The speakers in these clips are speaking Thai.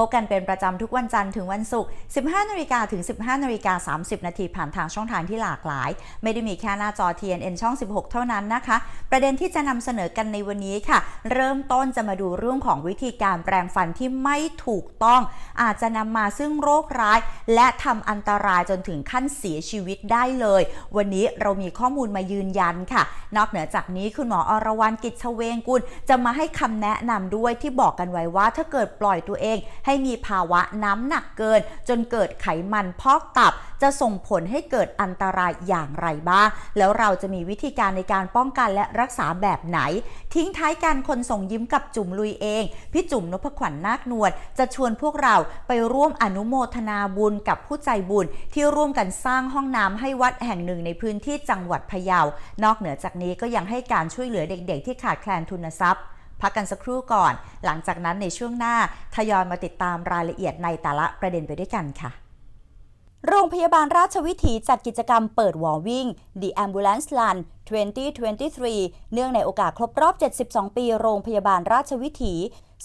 พบกันเป็นประจำทุกวันจันทร์ถึงวันศุกร์ 15นาฬิกาถึง 15นาฬิกา30 นาทีผ่านทางช่องทางที่หลากหลาย ไม่ได้มีแค่หน้าจอ TNN ช่อง 16 เท่านั้นนะคะ ประเด็นที่จะนำเสนอกันในวันนี้ค่ะ เริ่มต้นจะมาดูเรื่องของวิธีการแปรงฟันที่ไม่ถูกต้อง อาจจะนำมาซึ่งโรคร้าย และทำอันตรายจนถึงขั้นเสียชีวิตได้เลย วันนี้เรามีข้อมูลมายืนยันค่ะ นอกเหนือจากนี้คุณหมออรวรรณกิจเชเวงกุลจะมาให้คำแนะนำด้วยที่บอกกันไว้ว่าถ้าเกิดปล่อยตัวเองใให้มีภาวะน้ำหนักเกิน จนเกิดไขมันพอกตับ จะส่งผลให้เกิดอันตรายอย่างไรบ้าง แล้วเราจะมีวิธีการในการป้องกันและรักษาแบบไหน ทิ้งท้ายกันคนส่งยิ้มกับจุ๋มลุยเอง พี่จุ๋มนพขวัญนาคนวลจะชวนพวกเราไปร่วมอนุโมทนาบุญกับผู้ใจบุญ ที่ร่วมกันสร้างห้องน้ำให้วัดแห่งหนึ่งในพื้นที่จังหวัดพะเยา นอกเหนือจากนี้ก็ยังให้การช่วยเหลือเด็กๆ ที่ขาดแคลนทุนทรัพย์ พักกันสักครู่ก่อน หลังจากนั้นในช่วงหน้าทยอยมาติดตามรายละเอียดในแต่ละประเด็นไปด้วยกันค่ะโรงพยาบาลราชวิถีจัดกิจกรรมเปิดวอลวิ่ง The Ambulance Run 2023 เนื่องในโอกาสครบรอบ 72 ปีโรงพยาบาลราชวิถี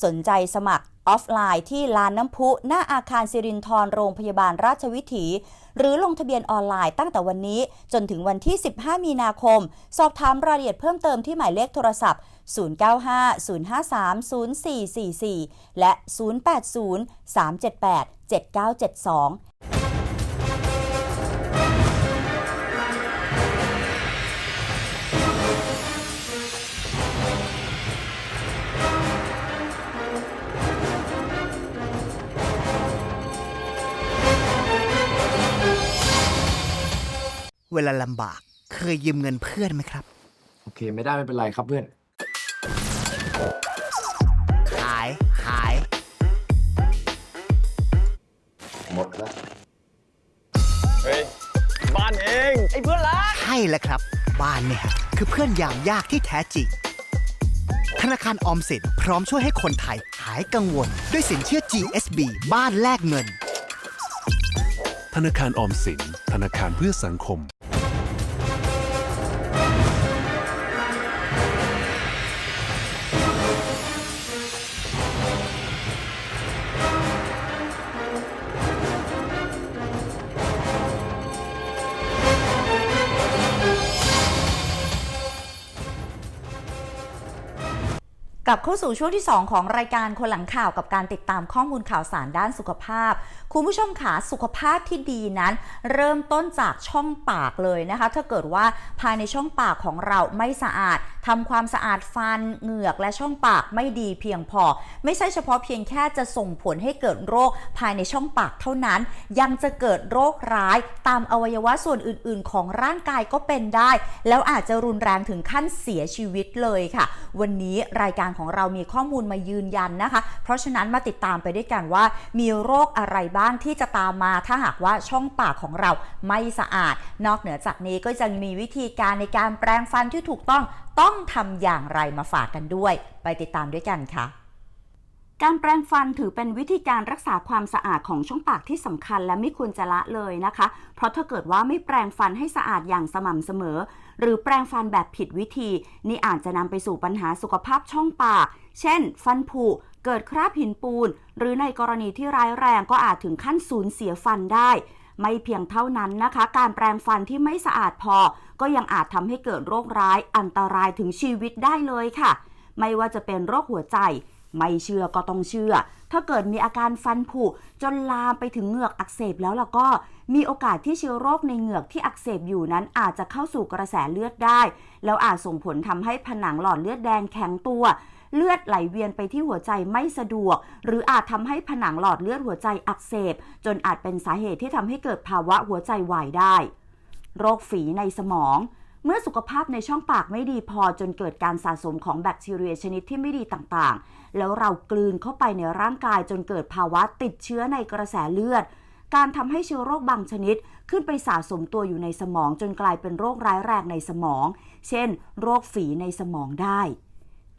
สนใจสมัครออฟไลน์ที่ลานน้ำพุ หน้าอาคารสิรินทรโรงพยาบาลราชวิถี หรือลงทะเบียนออนไลน์ตั้งแต่วันนี้ จนถึงวันที่ 15 มีนาคม สอบถามรายละเอียดเพิ่มเติมที่หมายเลขโทรศัพท์ 095-053-0444 และ 080-378-7972 เวลาลำบาก เคยยืมเงินเพื่อนไหมครับ โอเค ไม่ได้ไม่เป็นไรครับเพื่อน หายหาย หมดแล้ว เฮ้ย บ้านเอง ไอ้เพื่อนรัก ใช่แล้วครับ บ้านเนี่ยคือเพื่อนยามยากที่แท้จริง ธนาคารออมสินพร้อมช่วยให้คนไทยหายกังวล ด้วยสินเชื่อ GSB บ้านแลกเงิน ธนาคารออมสิน ธนาคารเพื่อสังคม กลับเข้าสู่ช่วงที่ 2 ของรายการคนหลังข่าวกับการติดตามข้อมูลข่าวสารด้านสุขภาพ คุณผู้ชมขาสุขภาพที่ดีนั้น เริ่มต้นจากช่องปากเลยนะคะ ถ้าเกิดว่าภายในช่องปากของเราไม่สะอาดทำความสะอาดฟันเหงือกและช่องปากไม่ดีเพียงพอ ไม่ใช่เฉพาะเพียงแค่จะส่งผลให้เกิดโรคภายในช่องปากเท่านั้น ยังจะเกิดโรคร้ายตามอวัยวะส่วนอื่น ๆ ของร่างกายก็เป็นได้ แล้วอาจจะรุนแรงถึงขั้นเสียชีวิตเลยค่ะ วันนี้รายการของเรามีข้อมูลมายืนยันนะคะ เพราะฉะนั้นมาติดตามไปด้วยกันว่า มีโรคอะไรบ้างที่จะตามมา ถ้าหากว่าช่องปากของเราไม่สะอาด นอกเหนือจากนี้ก็จะมีวิธีการในการแปรงฟันที่ถูกต้องต้องทำอย่างไรมาฝากกันด้วย ไปติดตามด้วยกันค่ะ การแปรงฟันถือเป็นวิธีการรักษาความสะอาดของช่องปากที่สำคัญและไม่ควรจะละเลยนะคะ เพราะถ้าเกิดว่าไม่แปรงฟันให้สะอาดอย่างสม่ำเสมอ หรือแปรงฟันแบบผิดวิธี นี่อาจจะนำไปสู่ปัญหาสุขภาพช่องปาก เช่น ฟันผุ เกิดคราบหินปูน หรือในกรณีที่ร้ายแรงก็อาจถึงขั้นสูญเสียฟันได้ ไม่เพียงเท่านั้นนะคะ การแปรงฟันที่ไม่สะอาดพอ ก็ยังอาจทำให้เกิดโรคร้ายอันตรายถึงชีวิตได้เลยค่ะ ไม่ว่าจะเป็นโรคหัวใจ ไม่เชื่อก็ต้องเชื่อ ถ้าเกิดมีอาการฟันผุจนลามไปถึงเหงือกอักเสบแล้วล่ะก็มีโอกาสที่เชื้อโรคในเหงือกที่อักเสบอยู่นั้นอาจจะเข้าสู่กระแสเลือดได้ แล้วอาจส่งผลทำให้ผนังหลอดเลือดแดงแข็งตัว เลือดไหลเวียนไปที่หัวใจไม่สะดวก หรืออาจทำให้ผนังหลอดเลือดหัวใจอักเสบ จนอาจเป็นสาเหตุที่ทำให้เกิดภาวะหัวใจวายได้ โรคฝีในสมอง เมื่อสุขภาพในช่องปากไม่ดีพอจนเกิดการสะสมของแบคทีเรียชนิดที่ไม่ดีต่างๆ แล้วเรากลืนเข้าไปในร่างกายจนเกิดภาวะติดเชื้อในกระแสเลือด การทำให้เชื้อโรคบางชนิด ขึ้นไปสะสมตัวอยู่ในสมองจนกลายเป็นโรคร้ายแรงในสมอง เช่น โรคฝีในสมองได้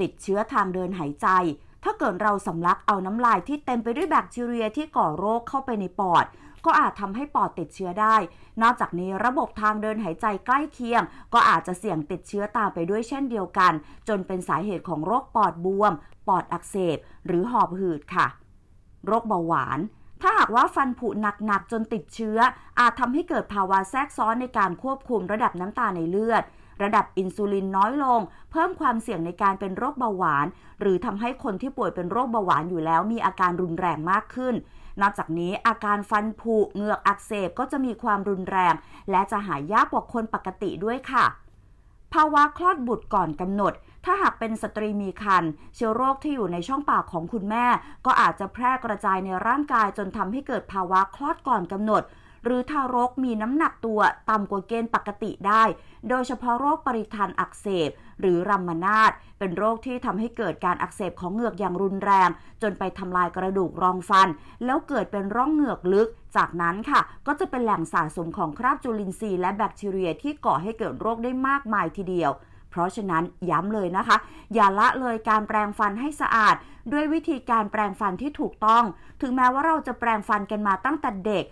ติดเชื้อทางเดินหายใจ ถ้าเกิดเราสำลักเอาน้ำลายที่เต็มไปด้วยแบคทีเรียที่ก่อโรคเข้าไปในปอด ก็อาจทำให้ปอดติดเชื้อได้ นอกจากนี้ระบบทางเดินหายใจใกล้เคียง ก็อาจจะเสี่ยงติดเชื้อตามไปด้วยเช่นเดียวกัน จนเป็นสาเหตุของโรคปอดบวม ปอดอักเสบ หรือหอบหืดค่ะ โรคเบาหวานถ้าหากว่าฟันผุหนักๆจนติดเชื้อ อาจทำให้เกิดภาวะแทรกซ้อนในการควบคุมระดับน้ำตาลในเลือด ระดับอินซูลินน้อยลง เพิ่มความเสี่ยงในการเป็นโรคเบาหวาน หรือทำให้คนที่ป่วยเป็นโรคเบาหวานอยู่แล้วมีอาการรุนแรงมากขึ้น นอกจากนี้อาการฟันผุเหงือกอักเสบก็จะมีความรุนแรง และจะหายยากกว่าคนปกติด้วยค่ะ ภาวะคลอดบุตรก่อนกำหนด ถ้าหากเป็นสตรีมีครรภ์เชื้อโรคที่อยู่ในช่องปากของคุณแม่ ก็อาจจะแพร่กระจายในร่างกายจนทำให้เกิดภาวะคลอดก่อนกำหนด หรือทารกมีน้ำหนักตัวต่ำกว่าเกณฑ์ปกติได้ โดยเฉพาะโรคปริทันอักเสบ หรือรัมมานาตเป็นโรคที่ทำให้เกิดการอักเสบของเหงือกอย่างรุนแรง จนไปทำลายกระดูกรองฟัน แล้วเกิดเป็นร่องเหงือกลึก จากนั้นค่ะ ก็จะเป็นแหล่งสะสมของคราบจุลินทรีย์และแบคทีเรียที่ก่อให้เกิดโรคได้มากมายทีเดียว เพราะฉะนั้นย้ำเลยนะคะ อย่าละเลยการแปรงฟันให้สะอาด ด้วยวิธีการแปรงฟันที่ถูกต้อง ถึงแม้ว่าเราจะแปรงฟันกันมาตั้งแต่เด็ก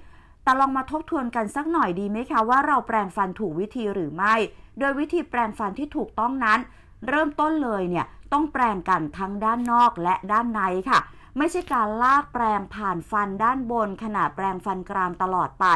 แต่ลองมาทบทวนกันสักหน่อยดีไหมคะว่าเราแปรงฟันถูกวิธีหรือไม่ โดยวิธีแปรงฟันที่ถูกต้องนั้น เริ่มต้นเลยเนี่ยต้องแปรงกันทั้งด้านนอกและด้านในค่ะ ไม่ใช่การลากแปรงผ่านฟันด้านบนขณะแปรงฟันกรามตลอดไป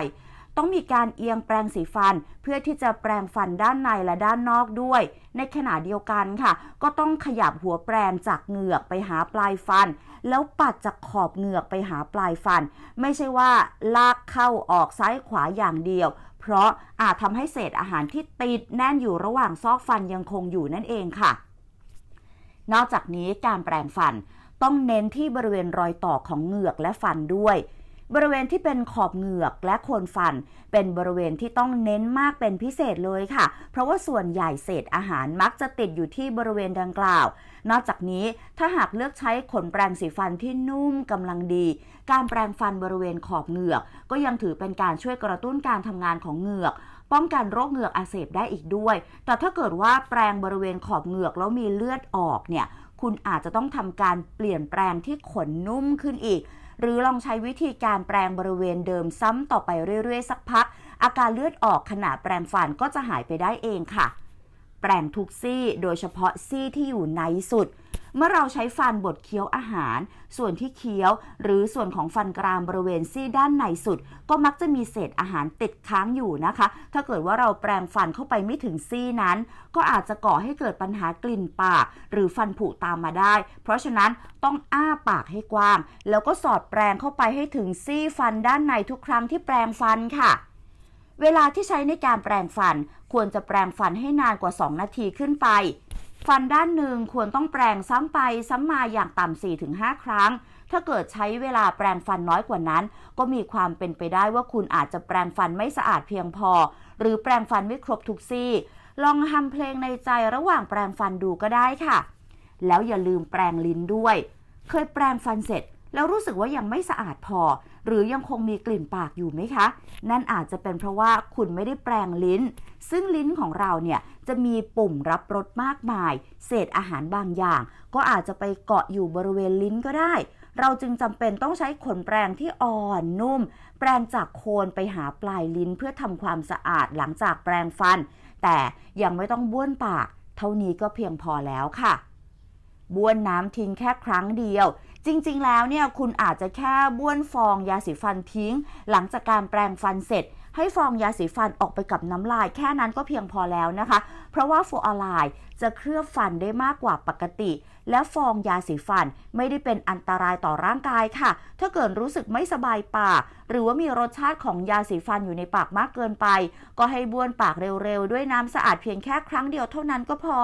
ต้องมีการเอียงแปรงสีฟัน เพื่อที่จะแปรงฟันด้านในและด้านนอกด้วย ในขณะเดียวกันค่ะ ก็ต้องขยับหัวแปรงจากเหงือกไปหาปลายฟัน แล้วปัดจากขอบเหงือกไปหาปลายฟัน ไม่ใช่ว่าลากเข้าออกซ้ายขวาอย่างเดียวเพราะอาจทำให้เศษอาหารที่ติดแน่นอยู่ระหว่างซอกฟันยังคงอยู่นั่นเองค่ะ นอกจากนี้การแปรงฟันต้องเน้นที่บริเวณรอยต่อของเหงือกและฟันด้วย บริเวณที่เป็นขอบเหงือกและโคนฟัน เป็นบริเวณที่ต้องเน้นมากเป็นพิเศษเลยค่ะ เพราะว่าส่วนใหญ่เศษอาหารมักจะติดอยู่ที่บริเวณดังกล่าว นอกจากนี้ถ้าหากเลือกใช้ขนแปรงสีฟันที่นุ่มกำลังดี การแปรงฟันบริเวณขอบเหงือก ก็ยังถือเป็นการช่วยกระตุ้นการทำงานของเหงือกป้องกันโรคเหงือกอักเสบได้อีกด้วย แต่ถ้าเกิดว่าแปรงบริเวณขอบเหงือกแล้วมีเลือดออกเนี่ย คุณอาจจะต้องทำการเปลี่ยนแปลงที่ขนนุ่มขึ้นอีก หรือลองใช้วิธีการแปรงบริเวณเดิมซ้ำต่อไปเรื่อยๆ สักพัก อาการเลือดออกขณะแปรงฟันก็จะหายไปได้เองค่ะ แปรงทุกซี่โดยเฉพาะซี่ที่อยู่ในสุด เมื่อเราใช้ฟันบดเคี้ยวอาหาร ส่วนที่เคี้ยว หรือส่วนของฟันกรามบริเวณซี่ด้านในสุด ก็มักจะมีเศษอาหารติดค้างอยู่นะคะ ถ้าเกิดว่าเราแปรงฟันเข้าไปไม่ถึงซี่นั้น ก็อาจจะก่อให้เกิดปัญหากลิ่นปาก หรือฟันผุตามมาได้ เพราะฉะนั้นต้องอ้าปากให้กว้าง แล้วก็สอดแปรงเข้าไปให้ถึงซี่ฟันด้านในทุกครั้งที่แปรงฟันค่ะเวลาที่ใช้ในการแปรงฟัน ควรจะแปรงฟันให้นานกว่า 2 นาทีขึ้นไป ฟันด้านหนึ่งควรต้องแปรงซ้ำไปซ้ำมาอย่างต่ำ4-5ครั้ง ถ้าเกิดใช้เวลาแปรงฟันน้อยกว่านั้น ก็มีความเป็นไปได้ว่าคุณอาจจะแปรงฟันไม่สะอาดเพียงพอ หรือแปรงฟันไม่ครบทุกซี่ ลองทำเพลงในใจระหว่างแปรงฟันดูก็ได้ค่ะ แล้วอย่าลืมแปรงลิ้นด้วย เคยแปรงฟันเสร็จ แล้วรู้สึกว่ายังไม่สะอาดพอ หรือยังคงมีกลิ่นปากอยู่ไหมคะ นั่นอาจจะเป็นเพราะว่าคุณไม่ได้แปรงลิ้น ซึ่งลิ้นของเราเนี่ยจะมีปุ่มรับรสมากมาย เศษอาหารบางอย่าง ก็อาจจะไปเกาะอยู่บริเวณลิ้นก็ได้ เราจึงจำเป็นต้องใช้ขนแปรงที่อ่อนนุ่ม แปรงจากโคนไปหาปลายลิ้นเพื่อทำความสะอาดหลังจากแปรงฟัน แต่ยังไม่ต้องบ้วนปาก เท่านี้ก็เพียงพอแล้วค่ะบ้วนน้ำทิ้งแค่ครั้งเดียว จริงๆ แล้วเนี่ยคุณอาจจะแค่บ้วนฟองยาสีฟันทิ้ง หลังจากการแปรงฟันเสร็จ ให้ฟองยาสีฟันออกไปกับน้ำลาย แค่นั้นก็เพียงพอแล้วนะคะ เพราะว่าฟลูออไรด์จะเคลือบฟันได้มากกว่าปกติ และฟองยาสีฟันไม่ได้เป็นอันตรายต่อร่างกายค่ะ ถ้าเกิดรู้สึกไม่สบายปาก หรือว่ามีรสชาติของยาสีฟันอยู่ในปากมากเกินไป ก็ให้บ้วนปากเร็วๆ ด้วยน้ำสะอาดเพียงแค่ครั้งเดียวเท่านั้นก็พอ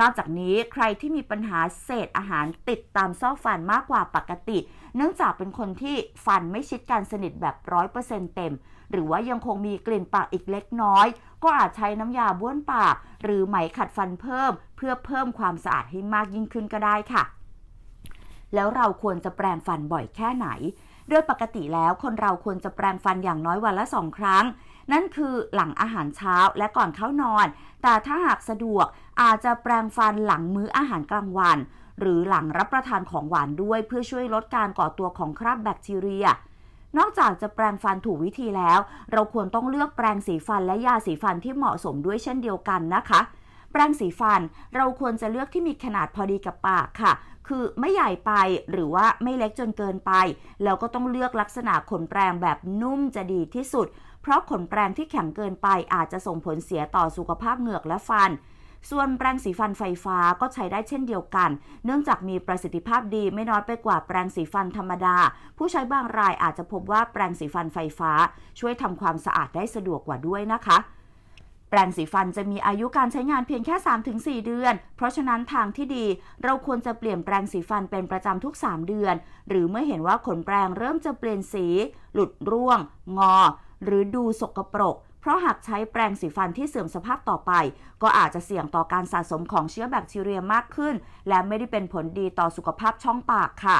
นอกจากนี้ใครที่มีปัญหาเศษอาหารติดตามซอกฟันมากกว่าปกติ เนื่องจากเป็นคนที่ฟันไม่ชิดกันสนิทแบบร้อยเปอร์เซ็นต์เต็ม หรือว่ายังคงมีกลิ่นปากอีกเล็กน้อย ก็อาจใช้น้ำยาบ้วนปาก หรือไหมขัดฟันเพิ่ม เพื่อเพิ่มความสะอาดให้มากยิ่งขึ้นก็ได้ค่ะ แล้วเราควรจะแปรงฟันบ่อยแค่ไหนโดยปกติแล้วคนเราควรจะแปรงฟันอย่างน้อยวันละสองครั้ง นั่นคือหลังอาหารเช้าและก่อนเข้านอน แต่ถ้าหากสะดวกอาจจะแปรงฟันหลังมื้ออาหารกลางวัน หรือหลังรับประทานของหวานด้วย เพื่อช่วยลดการก่อตัวของคราบแบคทีเรีย นอกจากจะแปรงฟันถูกวิธีแล้ว เราควรต้องเลือกแปรงสีฟันและยาสีฟันที่เหมาะสมด้วยเช่นเดียวกันนะคะแปรงสีฟันเราควรจะเลือกที่มีขนาดพอดีกับปากค่ะ คือไม่ใหญ่ไปหรือว่าไม่เล็กจนเกินไป แล้วก็ต้องเลือกลักษณะขนแปรงแบบนุ่มจะดีที่สุด เพราะขนแปรงที่แข็งเกินไปอาจจะส่งผลเสียต่อสุขภาพเหงือกและฟัน ส่วนแปรงสีฟันไฟฟ้าก็ใช้ได้เช่นเดียวกัน เนื่องจากมีประสิทธิภาพดีไม่น้อยไปกว่าแปรงสีฟันธรรมดา ผู้ใช้บางรายอาจจะพบว่าแปรงสีฟันไฟฟ้า ช่วยทำความสะอาดได้สะดวกกว่าด้วยนะคะแปรงสีฟันจะมีอายุการใช้งานเพียงแค่ 3-4 เดือน เพราะฉะนั้นทางที่ดี เราควรจะเปลี่ยนแปรงสีฟันเป็นประจำทุก 3 เดือน หรือเมื่อเห็นว่าขนแปรงเริ่มจะเปลี่ยนสี หลุดร่วง งอ หรือดูสกปรก เพราะหากใช้แปรงสีฟันที่เสื่อมสภาพต่อไป ก็อาจจะเสี่ยงต่อการสะสมของเชื้อแบคทีเรียมากขึ้น และไม่ได้เป็นผลดีต่อสุขภาพช่องปากค่ะ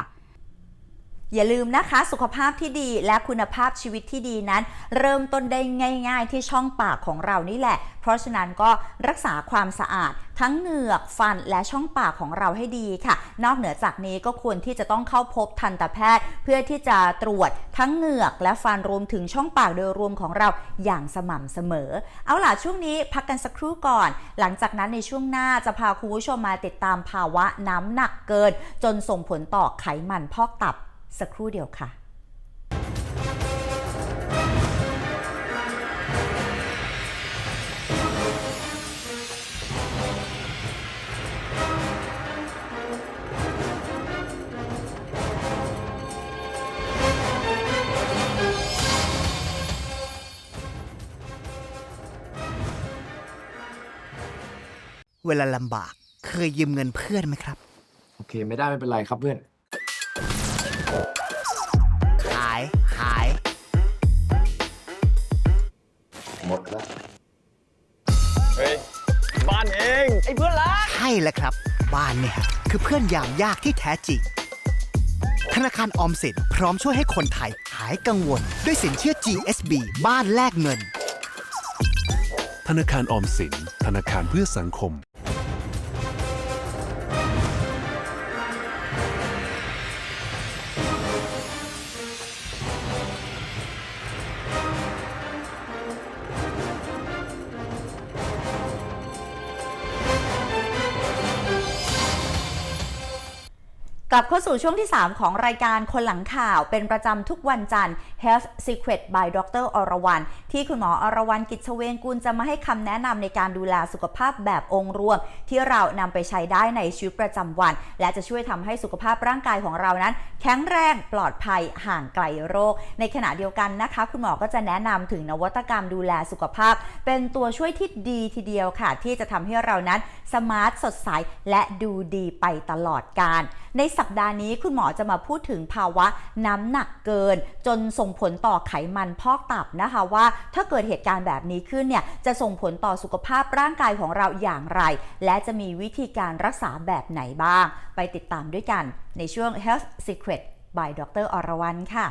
อย่าลืมนะคะ สุขภาพที่ดีและคุณภาพชีวิตที่ดีนั้น เริ่มต้นได้ง่าย ๆ ที่ช่องปากของเรานี่แหละ เพราะฉะนั้นก็รักษาความสะอาด ทั้งเหงือกฟันและช่องปากของเราให้ดีค่ะ นอกเหนือจากนี้ก็ควรที่จะต้องเข้าพบทันตแพทย์ เพื่อที่จะตรวจทั้งเหงือกและฟันรวมถึงช่องปากโดยรวมของเราอย่างสม่ำเสมอ เอาล่ะช่วงนี้พักกันสักครู่ก่อน หลังจากนั้นในช่วงหน้าจะพาคุณผู้ชมมาติดตามภาวะน้ำหนักเกิน จนส่งผลต่อไขมันพอกตับ สักครู่เดียวค่ะเวลาลำบากเคยยืมเงินเพื่อนไหมครับ โอเค ไม่ได้ไม่เป็นไรครับเพื่อน่แล้วครับ บ้านเนี่ยคือเพื่อนยามยากที่แท้จริง ธนาคารออมสินพร้อมช่วยให้คนไทยหายกังวล ด้วยสินเชื่อ GSB บ้านแลกเงิน ธนาคารออมสิน ธนาคารเพื่อสังคม กลับเข้าสู่ช่วงที่ 3 ของรายการคนหลังข่าวเป็นประจำทุกวันจันทร์ Health Secret by Dr. อรวรรณที่คุณหมออรวรรณกิจเวงกุลจะมาให้คำแนะนำในการดูแลสุขภาพแบบองค์รวม ที่เรานำไปใช้ได้ในชีวิตประจำวัน และจะช่วยทำให้สุขภาพร่างกายของเรานั้น แข็งแรงปลอดภัยห่างไกลโรค ในขณะเดียวกันนะคะ คุณหมอก็จะแนะนำถึงนวัตกรรมดูแลสุขภาพ เป็นตัวช่วยที่ดีทีเดียวค่ะ ที่จะทำให้เรานั้นสมาร์ทสดใสและดูดีไปตลอดกาลในสัปดาห์นี้คุณหมอจะมาพูดถึงภาวะน้ำหนักเกิน จนส่งผลต่อไขมันพอกตับนะคะว่าถ้าเกิดเหตุการณ์แบบนี้ขึ้นเนี่ยจะส่งผลต่อสุขภาพร่างกายของเราอย่างไร และจะมีวิธีการรักษาแบบไหนบ้าง ไปติดตามด้วยกันในช่วง Health Secret by ดรอรวรรณค่ะ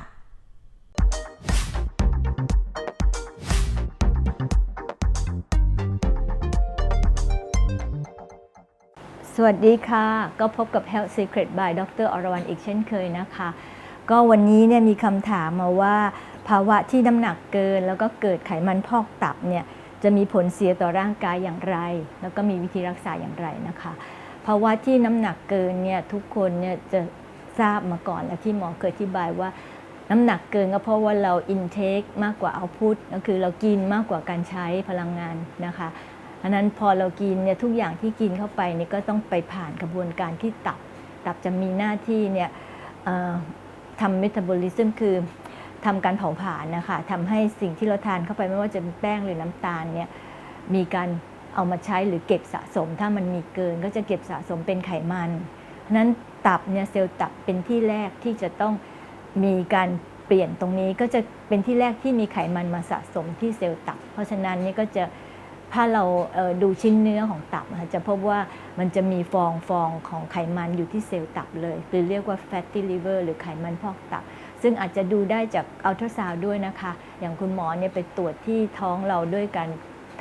สวัสดีค่ะ ก็พบกับ Health Secret by ดรอรวรรณอีกเช่นเคยนะคะ ก็วันนี้เนี่ยมีคำถามมาว่าภาวะที่น้ำหนักเกิน แล้วก็เกิดไขมันพอกตับเนี่ยจะมีผลเสียต่อร่างกายอย่างไร แล้วก็มีวิธีรักษาอย่างไรนะคะภาวะที่น้ำหนักเกินเนี่ยทุกคนเนี่ยจะทราบมาก่อนและที่หมอเคยอธิบายว่าน้ำหนักเกินก็เพราะว่าเรา intake มากกว่า output ก็คือเรากินมากกว่าการใช้พลังงานนะคะอันนั้นพอเรากินเนี่ยทุกอย่างที่กินเข้าไปเนี่ยก็ต้องไปผ่านกระบวนการที่ตับ ตับจะมีหน้าที่เนี่ย ทำเมตาบอลิซึมคือทำการเผาผลาญนะคะทำให้สิ่งที่เราทานเข้าไปไม่ว่าจะเป็นแป้งหรือน้ำตาลเนี่ยมีการเอามาใช้หรือเก็บสะสม ถ้ามันมีเกินก็จะเก็บสะสมเป็นไขมันเพราะนั้นตับเนี่ยเซลล์ตับเป็นที่แรกที่จะต้องมีการเปลี่ยนตรงนี้ก็จะเป็นที่แรกที่มีไขมันมาสะสมที่เซลล์ตับ เพราะฉะนั้นนี่ก็จะ ถ้าเราเดูชิ้นเนื้อของตับจะพบว่ามันจะมีฟองฟองของไขมันอยู่ที่เซลล์ตับเลยหรือเรียกว่า fatty liver หรือไขมันพอกตับ ซึ่งอาจจะดูได้จากอัลตราซาวด้วยนะคะ อย่างคุณหมอเนี่ยไปตรวจที่ท้องเราด้วยการ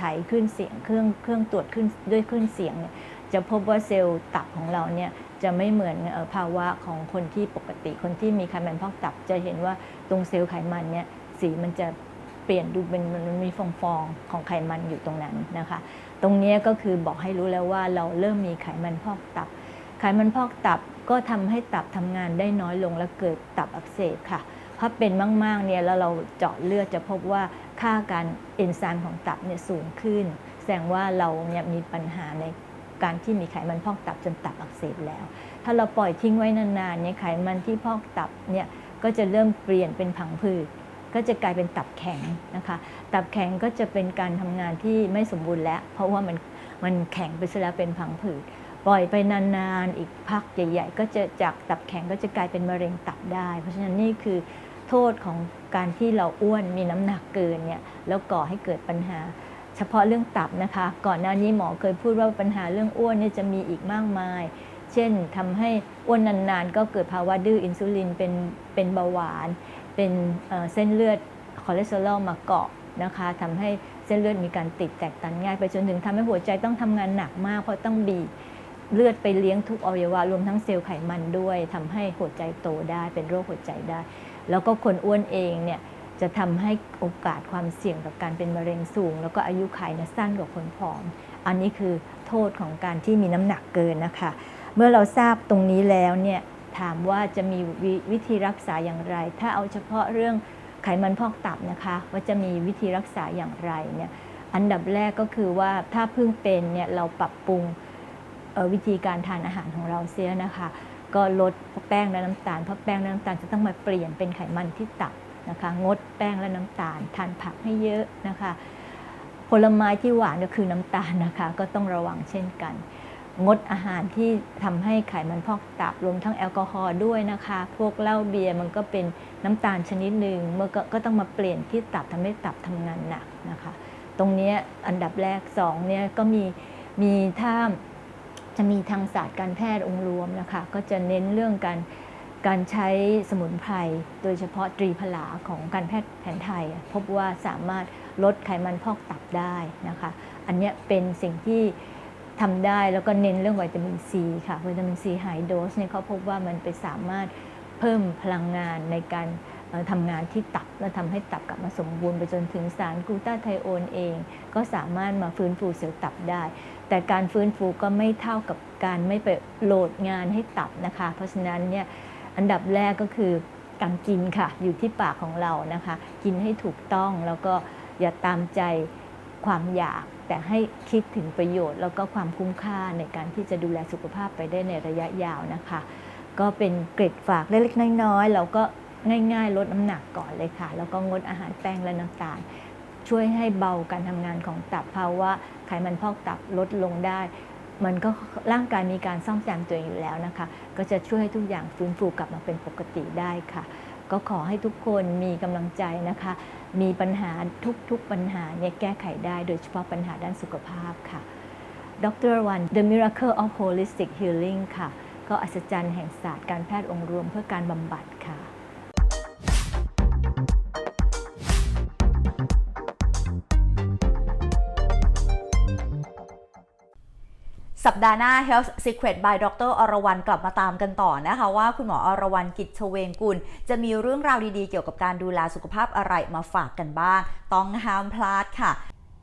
ถ่ายขึ้นเสียงเครื่องเครื่องตรวจขึ้นด้วยขึ้นเสียงเนี่ยจะพบว่าเซลล์ตับของเราเนี่ยจะไม่เหมือนออภาวะของคนที่ปกติคนที่มีไขมันพอกตับ จะเห็นว่าตรงเซลล์ไขมันเนี่ยสีมันจะ เปลี่ยนดูเป็นมันมีฟองๆของไขมันอยู่ตรงนั้นนะคะ ตรงนี้ก็คือบอกให้รู้แล้วว่าเราเริ่มมีไขมันพอกตับ ไขมันพอกตับก็ทำให้ตับทำงานได้น้อยลงและเกิดตับอักเสบค่ะถ้าเป็นมากๆเนี่ยแล้วเราเจาะเลือดจะพบว่าค่าการเอนไซม์ของตับเนี่ยสูงขึ้น แสดงว่าเราเนี่ยมีปัญหาในการที่มีไขมันพอกตับจนตับอักเสบแล้ว ถ้าเราปล่อยทิ้งไว้นานๆเนี่ยไขมันที่พอกตับเนี่ยก็จะเริ่มเปลี่ยนเป็นผังผืด ก็จะกลายเป็นตับแข็งนะคะ ตับแข็งก็จะเป็นการทำงานที่ไม่สมบูรณ์แล้ว เพราะว่ามันมันแข็งไปซะแล้วเป็นผังผืดปล่อยไปนานๆ อีกพักใหญ่ ๆ ก็จะจากตับแข็งก็จะกลายเป็นมะเร็งตับได้ เพราะฉะนั้นนี่คือโทษของการที่เราอ้วนมีน้ำหนักเกินเนี่ยแล้วก่อให้เกิดปัญหา เฉพาะเรื่องตับนะคะ ก่อนหน้านี้หมอเคยพูดว่าปัญหาเรื่องอ้วนเนี่ยจะมีอีกมากมาย เช่นทำให้อ้วนนานๆ ก็เกิดภาวะดื้ออินซูลินเป็นเป็นเบาหวาน เป็นเส้นเลือดคอเลสเตอรอลมาเกาะนะคะทำให้เส้นเลือดมีการติดแตกตันง่าย ไปจนถึงทำให้หัวใจต้องทำงานหนักมาก เพราะต้องบีบเลือดไปเลี้ยงทุกอวัยวะรวมทั้งเซลล์ไขมันด้วยทำให้หัวใจโตได้เป็นโรคหัวใจได้ แล้วก็คนอ้วนเองเนี่ยจะทำให้โอกาสความเสี่ยงต่อการเป็นมะเร็งสูง แล้วก็อายุขัยเนี่ยสั้นกว่าคนผอม อันนี้คือโทษของการที่มีน้ำหนักเกินนะคะ เมื่อเราทราบตรงนี้แล้วเนี่ย ถามว่าจะมีววิธีรักษาอย่างไร ถ้าเอาเฉพาะเรื่องไขมันพอกตับนะคะ ว่าจะมีวิธีรักษาอย่างไรเนี่ยอันดับแรกก็คือว่าถ้าเพิ่งเป็นเนี่ยเราปรับปรุงวิธีการทานอาหารของเราเสียนะคะ ก็ลดแป้งและน้ำตาลเพราะแป้งและน้ำตาลจะต้องมาเปลี่ยนเป็นไขมันที่ตับนะคะ งดแป้งและน้ำตาล ทานผักให้เยอะนะคะ ผลไม้ที่หวานก็คือน้ำตาลนะคะ ก็ต้องระวังเช่นกัน งดอาหารที่ทำให้ไขมันพอกตับรวมทั้งแอลกอฮอล์ด้วยนะคะ พวกเหล้าเบียร์มันก็เป็นน้ำตาลชนิดหนึ่งเมื่อก็ก็ต้องมาเปลี่ยนที่ตับทำให้ตับทำงานหนักนะคะ ตรงนี้อันดับแรกสองเนี่ยก็มีมีถ้าจะมีทางศาสตร์การแพทย์องค์รวมนะคะ ก็จะเน้นเรื่องการการใช้สมุนไพรโดยเฉพาะตรีพลาของการแพทย์แผนไทย พบว่าสามารถลดไขมันพอกตับได้นะคะ อันนี้เป็นสิ่งที่ ทำได้แล้วก็เน้นเรื่องวิตามินซีค่ะวิตามินซีไฮโดสเนี่ยเขาพบว่ามันไปสามารถเพิ่มพลังงานในการทำงานที่ตับและทำให้ตับกลับมาสมบูรณ์ไปจนถึงสารกลูตาไทโอนเอง ก็สามารถมาฟื้นฟูเซลล์ตับได้ แต่การฟื้นฟูก็ไม่เท่ากับการไม่ไปโหลดงานให้ตับนะคะ เพราะฉะนั้นเนี่ยอันดับแรกก็คือการกินค่ะ อยู่ที่ปากของเรานะคะ กินให้ถูกต้องแล้วก็อย่าตามใจ ความอยากแต่ให้คิดถึงประโยชน์ แล้วก็ความคุ้มค่าในการที่จะดูแลสุขภาพไปได้ในระยะยาวนะคะ ก็เป็นเกร็ดฝากเล็กๆน้อยๆเราก็ง่ายๆ ลดน้ำหนักก่อนเลยค่ะ แล้วก็งดอาหารแป้งและน้ำตาล ช่วยให้เบาการทำงานของตับภาวะไขมันพอกตับลดลงได้ มันก็ร่างกายมีการซ่อมแซมตัวเองอยู่แล้วนะคะ ก็จะช่วยให้ทุกอย่างฟื้นฟูกลับมาเป็นปกติได้ค่ะ ก็ขอให้ทุกคนมีกำลังใจนะคะ มีปัญหาทุกๆปัญหาเนี่ยแก้ไขได้โดยเฉพาะปัญหาด้านสุขภาพค่ะดรวัน The Miracle of Holistic Healing ค่ะ ก็อัศจรรย์แห่งศาสตร์การแพทย์องค์รวมเพื่อการบำบัด สัปดาห์หน้า Health Secret by ดรอรวรรณกลับมาตามกันต่อนะคะ ว่าคุณหมออรวรรณกิจชเวงกุล จะมีเรื่องราวดีๆ เกี่ยวกับการดูแลสุขภาพอะไรมาฝากกันบ้าง ต้องห้ามพลาดค่ะ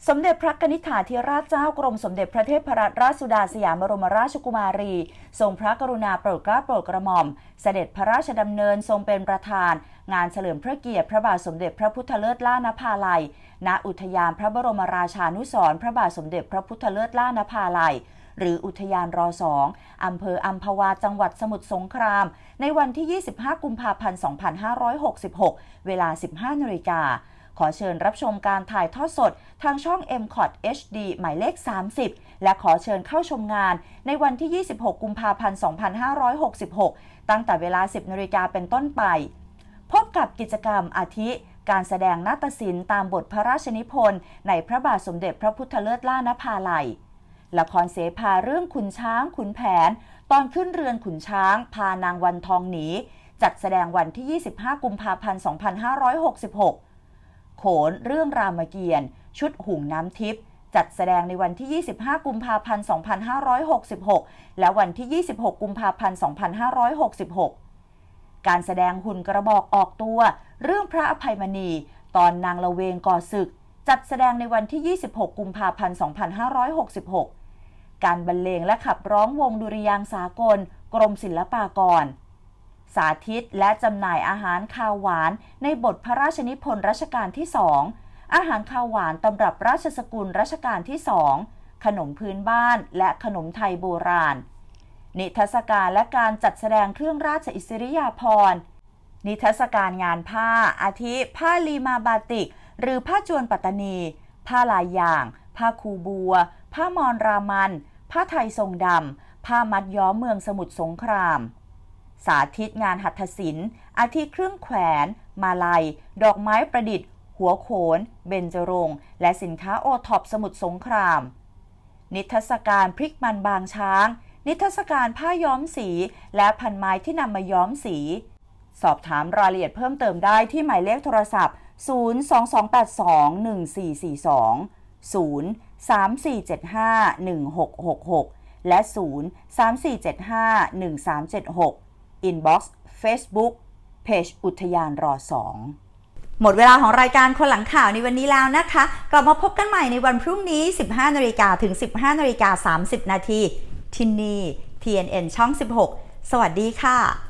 สมเด็จพระกนิษฐาธิราชเจ้ากรมสมเด็จพระเทพรัตนราชสุดาสยามบรมราชกุมารี ทรงพระกรุณาโปรดเกล้าโปรดกระหม่อม เสด็จพระราชดำเนินทรงเป็นประธาน งานเฉลิมพระเกียรติพระบาทสมเด็จพระพุทธเลิศล่านภาลัย ณอุทยานพระบรมราชานุสรณ์พระบาทสมเด็จพระพุทธเลิศล่านภาลัย หรืออุทยานรอสองอำเภออัมพวาจังหวัดสมุทรสงคราม ในวันที่ 25 กุมภาพันธ์ 2566 เวลา 15นาฬิกาขอเชิญรับชมการถ่ายทอดสดทางช่อง m c o t HD หมายเลข 30 และขอเชิญเข้าชมงานในวันที่ 26 กุมภาพันธ์ 2566 ตั้งแต่เวลา 10นาฬิกาเป็นต้นไป พบกับกิจกรรมอาทิ การแสดงนาฏศิลป์ตามบทพระราชนิพนธ์ในพระบาทสมเด็จพระพุทธเลิศล่านภาลัย ละครเสภาเรื่องขุนช้างขุนแผน ตอนขึ้นเรือนขุนช้าง พานางวันทองหนี จัดแสดงวันที่ 25 กุมภาพันธ์ 2566 โขนเรื่องรามเกียรติ์ชุดหุ่งน้ำทิพย์จัดแสดงในวันที่ 25 กุมภาพันธ์ 2566 และวันที่ 26 กุมภาพันธ์ 2566 การแสดงหุ่นกระบอกออกตัว เรื่องพระอภัยมณี ตอนนางละเวงก่อศึก จัดแสดงในวันที่ 26 กุมภาพันธ์ 2566 การบรรเลงและขับร้องวงดุริยางสากล กรมศิลปากร สาธิตและจำหน่ายอาหารคาวหวาน ในบทพระราชนิพนธ์รัชกาลที่สองอาหารคาวหวานตำรับราชสกุลรัชกาลที่สองขนมพื้นบ้านและขนมไทยโบราณ นิทรรศการและการจัดแสดงเครื่องราชอิสริยาภรณ์นิทรรศการงานผ้า อาทิ ผ้าลีมาบาติก หรือผ้าจวนปัตตานี ผ้าลายอย่าง ผ้าคูบัว ผ้ามอนรามัน ผ้าไทยทรงดำ ผ้ามัดย้อมเมืองสมุทรสงคราม สาธิตงานหัตถศิลป์ อาทิเครื่องแขวน มาลัย ดอกไม้ประดิษฐ์ หัวโขน เบญจรงค์ และสินค้าโอท็อปสมุทรสงคราม นิทรรศการพริกมันบางช้าง นิทรรศการผ้าย้อมสี และพันไม้ที่นำมาย้อมสี สอบถามรายละเอียดเพิ่มเติมได้ที่หมายเลขโทรศัพท์ 022821442 34751666 และ 034751376 Inbox Facebook เพจอุทยานรอสองหมดเวลาของรายการคนหลังข่าวในวันนี้แล้วนะคะ กลับมาพบกันใหม่ในวันพรุ่งนี้ 15นาฬิกาถึง 15นาฬิกา30 นาทีที่นี่ TNN ช่อง 16 สวัสดีค่ะ